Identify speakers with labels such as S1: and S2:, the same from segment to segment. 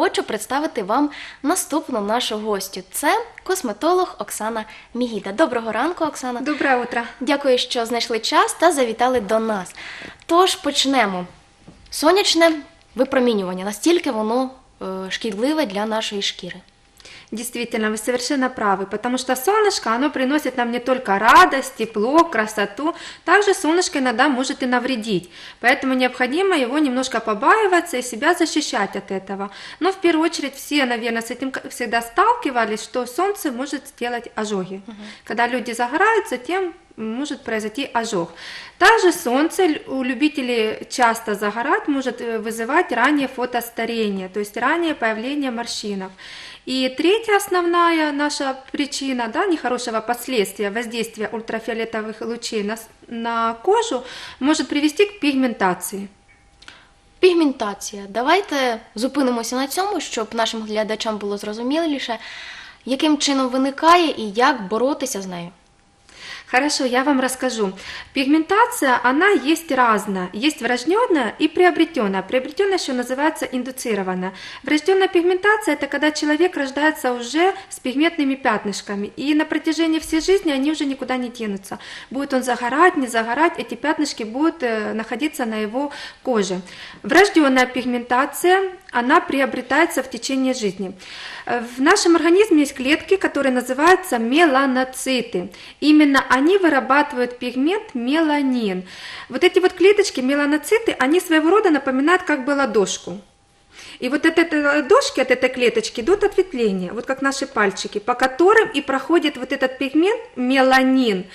S1: хочу представити вам наступну нашу гостю. Це косметолог Оксана Мігіда. Доброго ранку, Оксана.
S2: Доброе утро.
S1: Дякую, що знайшли час та завітали до нас. Тож почнемо. Сонячне випромінювання, настільки воно е, шкідливе для нашої шкіри.
S2: Действительно, вы совершенно правы, потому что солнышко, оно приносит нам не только радость, тепло, красоту, также солнышко иногда может и навредить, поэтому необходимо его немножко побаиваться и себя защищать от этого. Но в первую очередь все, наверное, с этим всегда сталкивались, что солнце может сделать ожоги. Когда люди загораются, тем может произойти ожог. Также солнце л- у любителей часто загорать может э, вызывать раннее фотостарение, то есть раннее появление морщинок. И третья основная наша причина да, нехорошего последствия воздействия ультрафиолетовых лучей на, с- на кожу может привести к пигментации.
S1: Пігментація. Давайте зупинимося на цьому, щоб нашим глядачам було зрозуміліше, яким чином виникає і як боротися з нею.
S2: Хорошо, я вам расскажу. Пигментация, она есть разная. Есть врожденная и приобретенная. Приобретенная еще называется индуцированная. Врожденная пигментация – это когда человек рождается уже с пигментными пятнышками. И на протяжении всей жизни они уже никуда не денутся. Будет он загорать, не загорать, эти пятнышки будут э, находиться на его коже. Врожденная пигментация, она приобретается в течение жизни. Э, В нашем организме есть клетки, которые называются меланоциты. Именно они вырабатывают пигмент меланин. Вот эти вот клеточки, меланоциты, они своего рода напоминают как бы ладошку. И вот от этой ладошки, от этой клеточки идут ответвления, вот как наши пальчики, по которым и проходит вот этот пигмент меланин,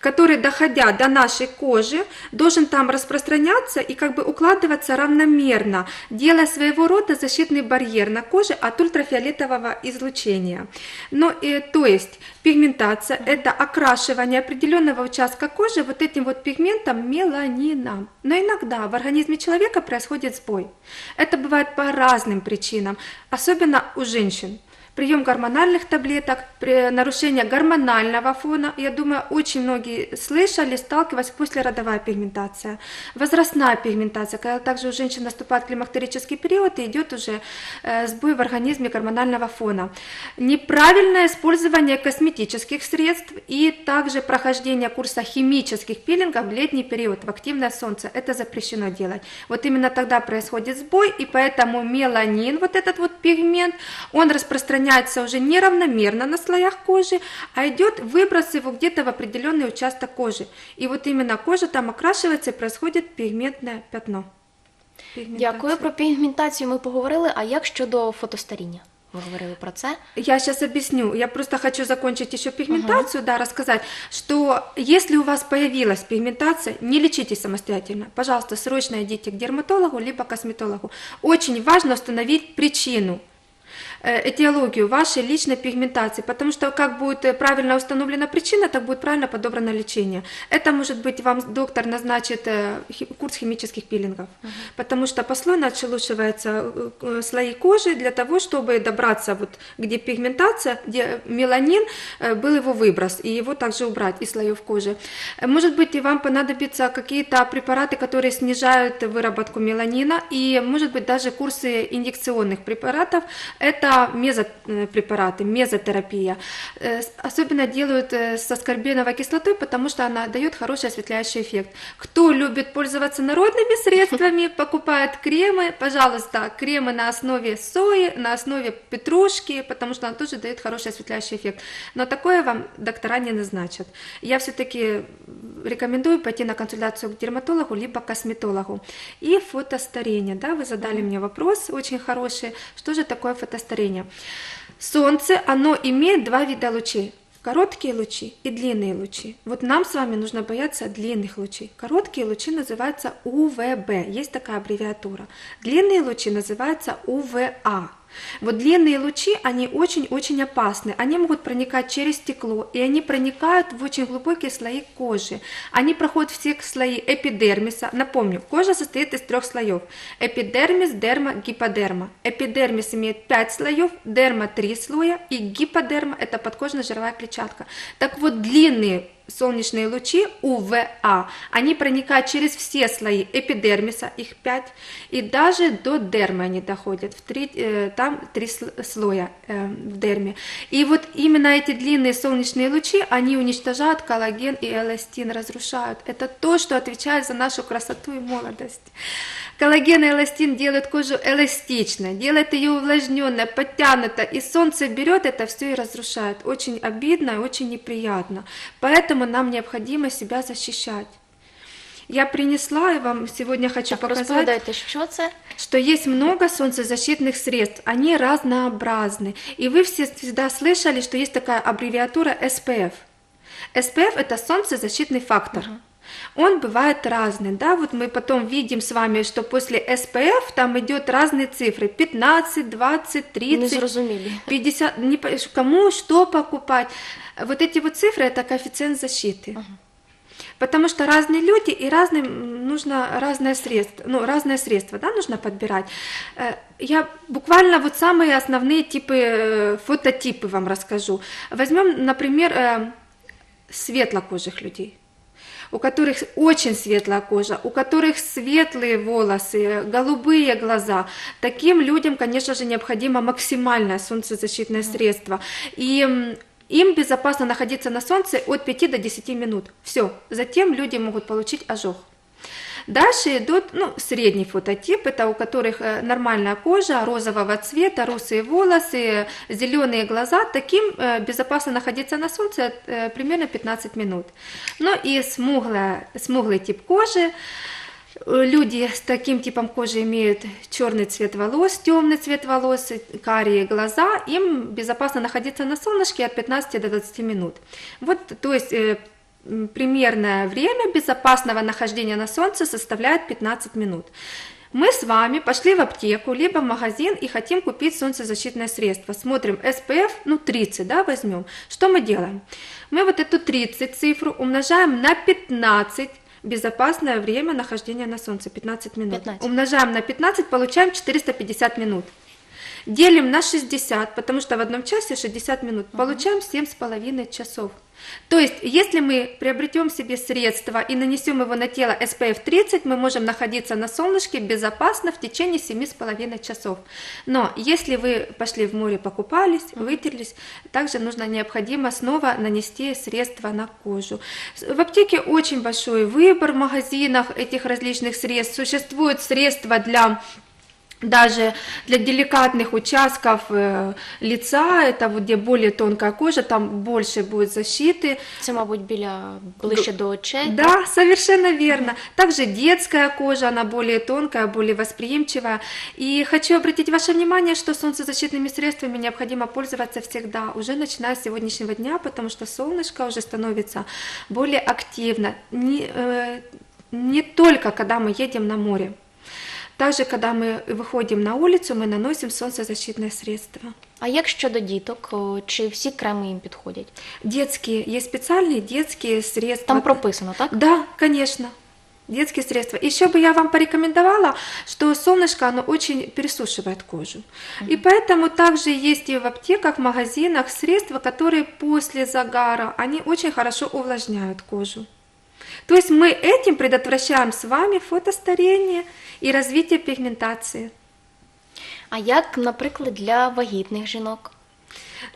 S2: который, доходя до нашей кожи, должен там распространяться и как бы укладываться равномерно, делая своего рода защитный барьер на коже от ультрафиолетового излучения. Но, э, то есть пигментация – это окрашивание определенного участка кожи вот этим вот пигментом меланином. Но иногда в организме человека происходит сбой. Это бывает по разным причинам, особенно у женщин. Прием гормональных таблеток, нарушение гормонального фона, я думаю, очень многие слышали, сталкивались послеродовая пигментация, возрастная пигментация, когда также у женщин наступает климактерический период и идет уже э, сбой в организме гормонального фона. Неправильное использование косметических средств и также прохождение курса химических пилингов в летний период, в активное солнце, это запрещено делать. Вот именно тогда происходит сбой, и поэтому меланин, вот этот вот пигмент, он распространяется уже неравномерно на слоях кожи, а идет выброс его где-то в определенный участок кожи. И вот именно кожа там окрашивается и происходит пигментное пятно. Пигментация.
S1: Дякую. Про пігментацію ми поговорили. А як щодо фотостаріння? Ви говорили про це.
S2: Я сейчас объясню. Я просто хочу закончить еще пигментацию, да, рассказать, что если у вас появилась пигментация, не лечитесь самостоятельно. Пожалуйста, срочно идите к дерматологу либо косметологу. Очень важно установить причину э, этиологию вашей личной пигментации, потому что как будет э, правильно установлена причина, так будет правильно подобрано лечение. Это может быть вам доктор назначит э, курс химических пилингов, потому что послойно отшелушиваются э, э, слои кожи для того, чтобы добраться вот где пигментация, где меланин, э, был его выброс, и его также убрать из слоев кожи. Э, Может быть, и вам понадобятся какие-то препараты, которые снижают выработку меланина, и, может быть, даже курсы инъекционных препаратов. Это мезопрепараты, мезотерапия. Э, Особенно делают э, со скорбеновой кислотой, потому что она дает хороший осветляющий эффект. Кто любит пользоваться народными средствами, покупает кремы, пожалуйста, кремы на основе сои, на основе петрушки, потому что она тоже дает хороший осветляющий эффект. Но такое вам доктора не назначат. Я все-таки рекомендую пойти на консультацию к дерматологу либо косметологу. И фотостарение, да, вы задали мне вопрос очень хороший, что же такое фотостарение? Солнце, оно имеет два вида лучей. Короткие лучи и длинные лучи. Вот нам с вами нужно бояться длинных лучей. Короткие лучи называются УВБ, есть такая аббревиатура. Длинные лучи называются УВА. Вот длинные лучи, они очень-очень опасны. Они могут проникать через стекло, и они проникают в очень глубокие слои кожи. Они проходят все слои эпидермиса. Напомню, кожа состоит из трех слоев. Эпидермис, дерма, гиподерма. Эпидермис имеет 5 слоев, дерма 3 слоя, и гиподерма – это подкожно-жировая клетчатка. Так вот, длинные солнечные лучи УВА, они проникают через все слои эпидермиса, их 5, и даже до дермы они доходят, в три, э, там три сл- слоя э, в дерме. И вот именно эти длинные солнечные лучи, они уничтожают коллаген и эластин, разрушают. Это то, что отвечает за нашу красоту и молодость. Коллаген и эластин делают кожу эластичной, делает ее увлажненной, подтянутой, и солнце берет это все и разрушает. Очень обидно и очень неприятно. Поэтому нам необходимо себя защищать. Я принесла и вам сегодня хочу
S1: Так,
S2: показать, что есть много солнцезащитных средств. Они разнообразны. И вы все всегда слышали, что есть такая аббревиатура SPF. SPF это солнцезащитный фактор. Он бывает разный, да, вот мы потом видим с вами, что после SPF там идет разные цифры, 15, 20, 30,
S1: Незрозумілі.
S2: 50, не, кому что покупать. Вот эти вот цифры это коэффициент защиты. Потому что разные люди и разным нужно разное средство, ну, разное средство, да, нужно подбирать. Э, Я буквально вот самые основные типы, э, фототипы вам расскажу. Возьмем, например, э, светлокожих людей у которых очень светлая кожа, у которых светлые волосы, голубые глаза. Таким людям, конечно же, необходимо максимальное солнцезащитное средство. И им безопасно находиться на солнце от 5 до 10 минут. Все. Затем люди могут получить ожог. Дальше идут ну, средний фототип, это у которых э, нормальная кожа, розового цвета, русые волосы, зеленые глаза. Таким э, безопасно находиться на солнце э, примерно 15 минут. Ну и смуглая, смуглый тип кожи. Люди с таким типом кожи имеют черный цвет волос, темный цвет волос, карие глаза. Им безопасно находиться на солнышке от 15 до 20 минут. Вот, то есть примерное время безопасного нахождения на солнце составляет 15 минут. Мы с вами пошли в аптеку, либо в магазин и хотим купить солнцезащитное средство. Смотрим SPF, ну 30, да, возьмем. Что мы делаем? Мы вот эту 30 цифру умножаем на 15, безопасное время нахождения на солнце, 15 минут.
S1: 15.
S2: Умножаем на 15, получаем 450 минут. Делим на 60, потому что в одном часе 60 минут. Получаем 7,5 часов. То есть, если мы приобретем себе средство и нанесем его на тело SPF 30, мы можем находиться на солнышке безопасно в течение 7,5 часов. Но если вы пошли в море, покупались, вытерлись, также нужно необходимо снова нанести средства на кожу. В аптеке очень большой выбор в магазинах этих различных средств. Существуют средства для даже для деликатных участков э, лица, это вот где более тонкая кожа, там больше будет защиты.
S1: Це, мабуть, біля ближче до очей.
S2: Да, совершенно верно. Также детская кожа, она более тонкая, более восприимчивая. И хочу обратить ваше внимание, что солнцезащитными средствами необходимо пользоваться всегда, уже начиная с сегодняшнего дня, потому что солнышко уже становится более активно. Не, э, не только когда мы едем на море. Также, когда мы выходим на улицу, мы наносим солнцезащитное средство.
S1: А як щодо діток, О, чи всі креми їм підходять?
S2: Детские, есть специальные детские средства.
S1: Там прописано, так?
S2: Да, конечно. Детские средства. Еще бы я вам порекомендовала, что солнышко, оно очень пересушивает кожу. И поэтому также есть и в аптеках, в магазинах средства, которые после загара, они очень хорошо увлажняют кожу. То есть мы этим предотвращаем с вами фотостарение и развитие пигментации.
S1: А як, наприклад, для вагітних жінок?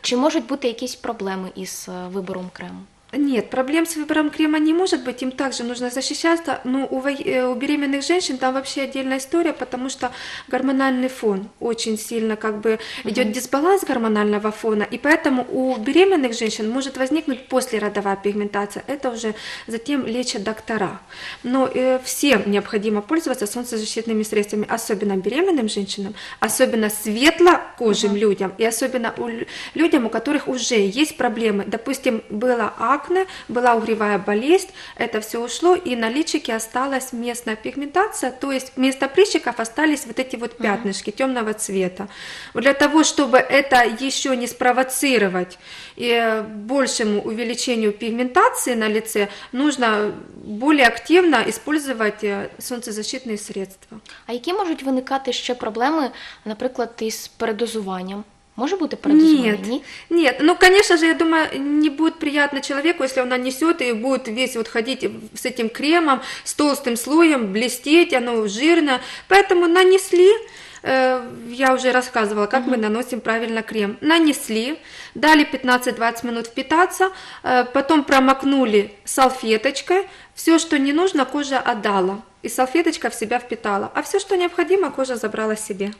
S1: Чи можуть бути якісь проблеми із е, вибором крему?
S2: Нет, проблем с выбором крема не может быть, им также нужно защищаться, но у, во- э, у беременных женщин там вообще отдельная история, потому что гормональный фон очень сильно как бы идет дисбаланс гормонального фона, и поэтому у беременных женщин может возникнуть послеродовая пигментация, это уже затем лечат доктора. Но э, всем необходимо пользоваться солнцезащитными средствами, особенно беременным женщинам, особенно светлокожим людям, и особенно у лю- людям, у которых уже есть проблемы. Допустим, было акне, была угревая болезнь, это все ушло, и на личике осталась местная пигментация, то есть вместо прыщиков остались вот эти вот пятнышки темного цвета. Для того, чтобы это еще не спровоцировать и большему увеличению пигментации на лице, нужно более активно использовать э, солнцезащитные средства.
S1: А які можуть виникати ще проблеми, наприклад, із передозуванням? Може бути передозування?
S2: Нет, нет, ну, конечно же, я думаю, не будет приятно человеку, если он нанесет и будет весь вот ходить с этим кремом, с толстым слоем, блестеть, оно жирно. Поэтому нанесли, э, я уже рассказывала, как мы наносим правильно крем. Нанесли, дали 15-20 минут впитаться, э, потом промокнули салфеточкой. Все, что не нужно, кожа отдала. И салфеточка в себя впитала. А все, что необходимо, кожа забрала себе.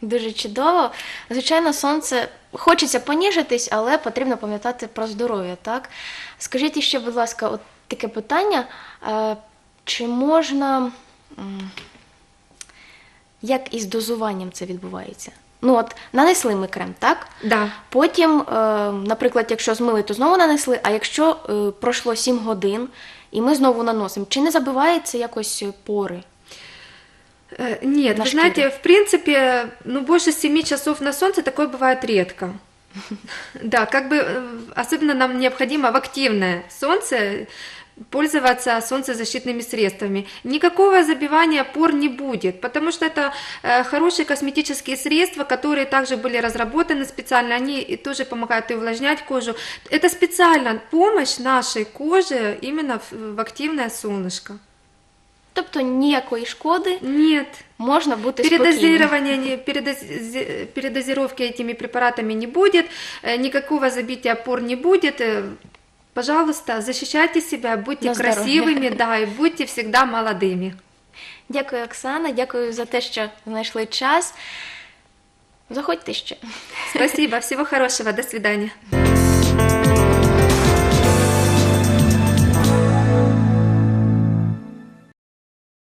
S1: Дуже чудово. Звичайно, сонце хочеться поніжитись, але потрібно пам'ятати про здоров'я, так? Скажіть ще, будь ласка, от таке питання. Е, Чи можна. Як із дозуванням це відбувається? Ну, от нанесли ми крем, так?
S2: Да.
S1: Потім, е, наприклад, якщо змили, то знову нанесли, а якщо е, пройшло 7 годин і ми знову наносимо, чи не забивається якось пори?
S2: Э, Нет,
S1: На
S2: вы знаете,
S1: шкире.
S2: в принципе, ну больше 7 часов на солнце такое бывает редко. Да, как бы э, особенно нам необходимо в активное солнце пользоваться солнцезащитными средствами. Никакого забивания пор не будет, потому что это э, хорошие косметические средства, которые также были разработаны специально, они тоже помогают и увлажнять кожу. Это специально помощь нашей коже именно в активное солнышко
S1: Тобто ніякої шкоди
S2: Нет,
S1: можна бути спокійним.
S2: Передозирования, не- передози- передозировки этими препаратами не будет, э, никакого забития пор не будет. э, Пожалуйста, защищайте себя, будьте
S1: На здоровье.
S2: красивыми, да, и будьте всегда молодыми.
S1: Дякую, Оксана. Дякую за те, що знайшли час. Заходьте ще.
S2: Спасибо, всего хорошего, до свидания.